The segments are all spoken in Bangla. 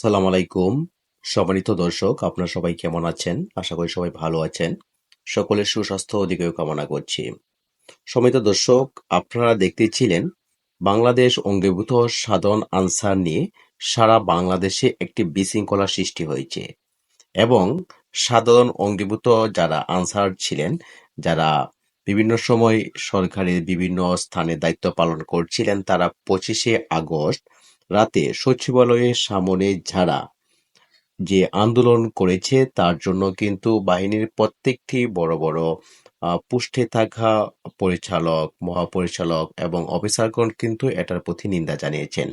আসসালামু আলাইকুম, সম্মানিত দর্শক, আপনারা সবাই কেমন আছেন? আশা করি সবাই ভালো আছেন। সকলের সুস্বাস্থ্য ও দিকেও কামনা করছি। সম্মানিত দর্শক, আপনারা দেখতেছিলেন বাংলাদেশ অঙ্গীভূত সাধারণ আনসার নিয়ে সারা বাংলাদেশে একটি বিশৃঙ্খলা সৃষ্টি হয়েছে এবং সাধারণ অঙ্গীভূত যারা আনসার ছিলেন, যারা বিভিন্ন সময় সরকারের বিভিন্ন স্থানে দায়িত্ব পালন করছিলেন, তারা পঁচিশে আগস্ট রাতে সচিবালয়ের সামনে যারা যে আন্দোলন করেছে তার জন্য কিন্তু বাহিনীর প্রত্যেকটি বড় বড় পুষ্টে থাকা পরিচালক, মহাপরিচালক এবং অফিসারগণ কিন্তু এটার প্রতি নিন্দা জানিয়েছেন।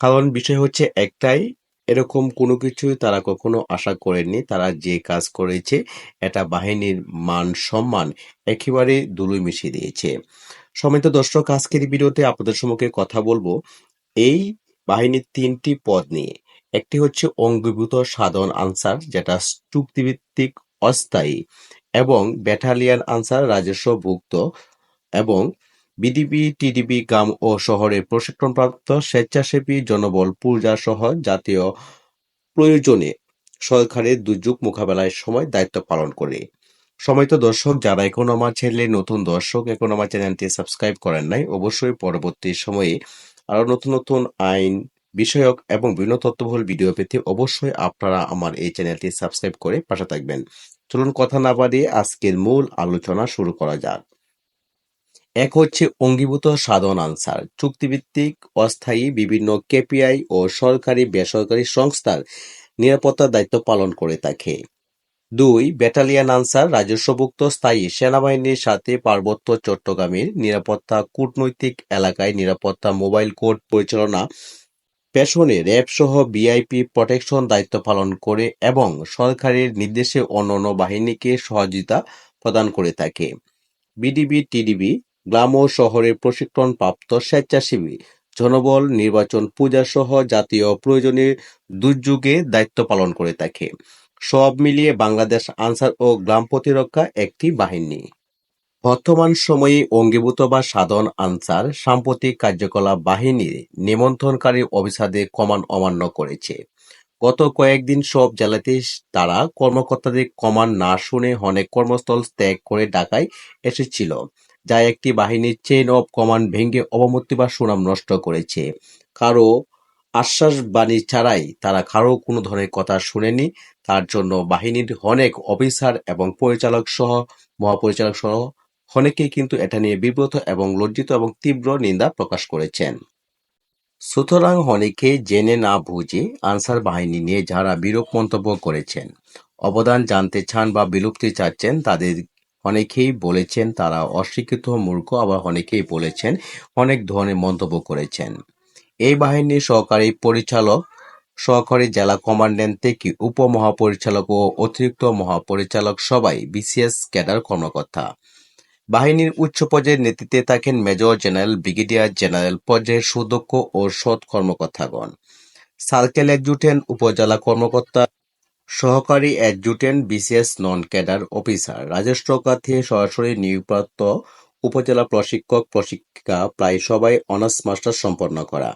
কারণ বিষয় হচ্ছে একটাই, এরকম কোনো কিছুই তারা কখনো আশা করেননি, তারা যে কাজ করেছে এটা বাহিনীর মান সম্মান একেবারে দুলুই মিশিয়ে দিয়েছে। সমিত দর্শক, আজকের ভিডিওতে আপনাদের সম্মুখে কথা বলব। এই বাহিনীর তিনটি পদ নিয়ে। একটি হচ্ছে অঙ্গীভূত সাধারণ আনসার, যেটা চুক্তিভিত্তিক অস্থায়ী, এবং ব্যাটালিয়ান আনসার রাজস্বভুক্ত, এবং বিডিবি টিডিবি গ্রাম ও শহরে প্রশিক্ষণপ্রাপ্ত স্বেচ্ছাসেবী জনবল পূজা সহ জাতীয় প্রয়োজনে সরকারের দুর্যোগ মোকাবেলায় সময় দায়িত্ব পালন করে। সময়ত দর্শক, যারা এখন আমার চ্যানেলে নতুন দর্শক, এখন আমার চ্যানেলটি সাবস্ক্রাইব করেন নাই, অবশ্যই পরবর্তী সময়ে আরও নতুন নতুন আইন, বিষয়ক এবং বিভিন্ন তথ্যবহুল ভিডিও পেতে অবশ্যই আপনারা আমার এই চ্যানেলটি সাবস্ক্রাইব করে পাশে থাকবেন। চলুন কথা না বাড়িয়ে আজকের মূল আলোচনা শুরু করা যাক। এক হচ্ছে অঙ্গীভূত সাধন আনসার। চুক্তিভিত্তিক, অস্থায়ী বিভিন্ন কেপিআই ও সরকারি বেসরকারি সংস্থার নিরাপত্তার দায়িত্ব পালন করে থাকে। দুই, ব্যাটালিয়ান আনসার রাজস্বভুক্ত স্থায়ী সেনাবাহিনীর সাথে পার্বত্য চট্টগ্রামের নিরাপত্তা কূটনৈতিক এলাকায় নিরাপত্তা মোবাইল কোর্ট পরিচালনা পেছনে র্যাব সহ ভিআইপি প্রটেকশন দায়িত্ব পালন করে এবং সরকারের নির্দেশে অন্যান্য বাহিনীকে সহযোগিতা প্রদান করে থাকে। বিডিবি, টিডিবি গ্রাম ও শহরে প্রশিক্ষণপ্রাপ্ত স্বেচ্ছাসেবী, জনবল, নির্বাচন পূজা সহ জাতীয় প্রয়োজনে দুর্যোগে দায়িত্ব পালন করে থাকে। সব মিলিয়ে বাংলাদেশ আনসার ও গ্রাম প্রতিরক্ষা একটি বাহিনী। বর্তমান সময়ে অঙ্গীভূত বা সাধন আনসার সাম্প্রতিক কার্যকলাপ বাহিনীর নিমন্ত্রণকারী অফিসারদের কমান অমান্য করেছে। গত কয়েকদিন সব জেলাতে তারা কর্মকর্তাদের কমান না শুনে অনেক কর্মস্থল ত্যাগ করে ঢাকায় এসেছিল, যা একটি বাহিনীর চেইন অফ কমান্ড ভেঙে অবমূর্তি বা সুনাম নষ্ট করেছে। কারও আশ্বাস বাণী ছাড়াই তারা কারও কোনো ধরনের কথা শুনেনি। তার জন্য বাহিনীর অনেক অফিসার এবং পরিচালক সহ, মহাপরিচালক সহ অনেকেই কিন্তু এটা নিয়ে বিব্রত এবং লজ্জিত এবং তীব্র নিন্দা প্রকাশ করেছেন। সুতরাং অনেকে জেনে না বুঝে আনসার বাহিনী নিয়ে যারা বিরূপ মন্তব্য করেছেন, অবদান জানতে চান বা বিলুপ্তি চাচ্ছেন, তাদের অনেকেই বলেছেন তারা অশিক্ষিত মূর্খ, আবার অনেকেই বলেছেন অনেক ধরনের মন্তব্য করেছেন। এই বাহিনীর সহকারী পরিচালক, সহকারী জেলা কমান্ড্যান্ট থেকে উপমহাপরিচালক ও অতিরিক্ত মহাপরিচালক সবাই বিসিএস ক্যাডার কর্মকর্তা। বাহিনীর উচ্চ পর্যায়ের নেতৃত্বে থাকেন মেজর জেনারেল, ব্রিগেডিয়ার জেনারেল পর্যায়ের সুদক্ষ ও সৎ কর্মকর্তাগণ। সার্কেল অ্যাডজুটেন্ট উপজেলা কর্মকর্তা, সহকারী adjutant BCS non cadre officer. রাজস্ব খাতে সরাসরি নিয়োগপ্রাপ্ত উপজেলা প্রশিক্ষক, প্রশিক্ষিকা, প্রায় সবাই অনার্স মাস্টার্স সম্পন্ন করা।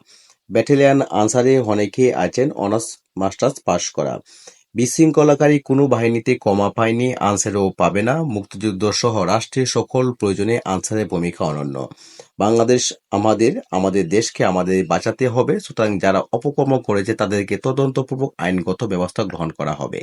ব্যাটালিয়ান আনসারে অনেকেই আছেন অনার্স মাস্টার্স পাশ করা। বিশৃঙ্খলাকারী কোনো বাহিনীতে কমা পায়নি, আনসারেও পাবে না। মুক্তিযুদ্ধ সহ রাষ্ট্রের সকল প্রয়োজনে আনসারের ভূমিকা অনন্য। বাংলাদেশ আমাদের আমাদের দেশকে আমাদের বাঁচাতে হবে। সুতরাং যারা অপকর্ম করেছে তাদেরকে তদন্তপূর্বক আইনগত ব্যবস্থা গ্রহণ করা হবে।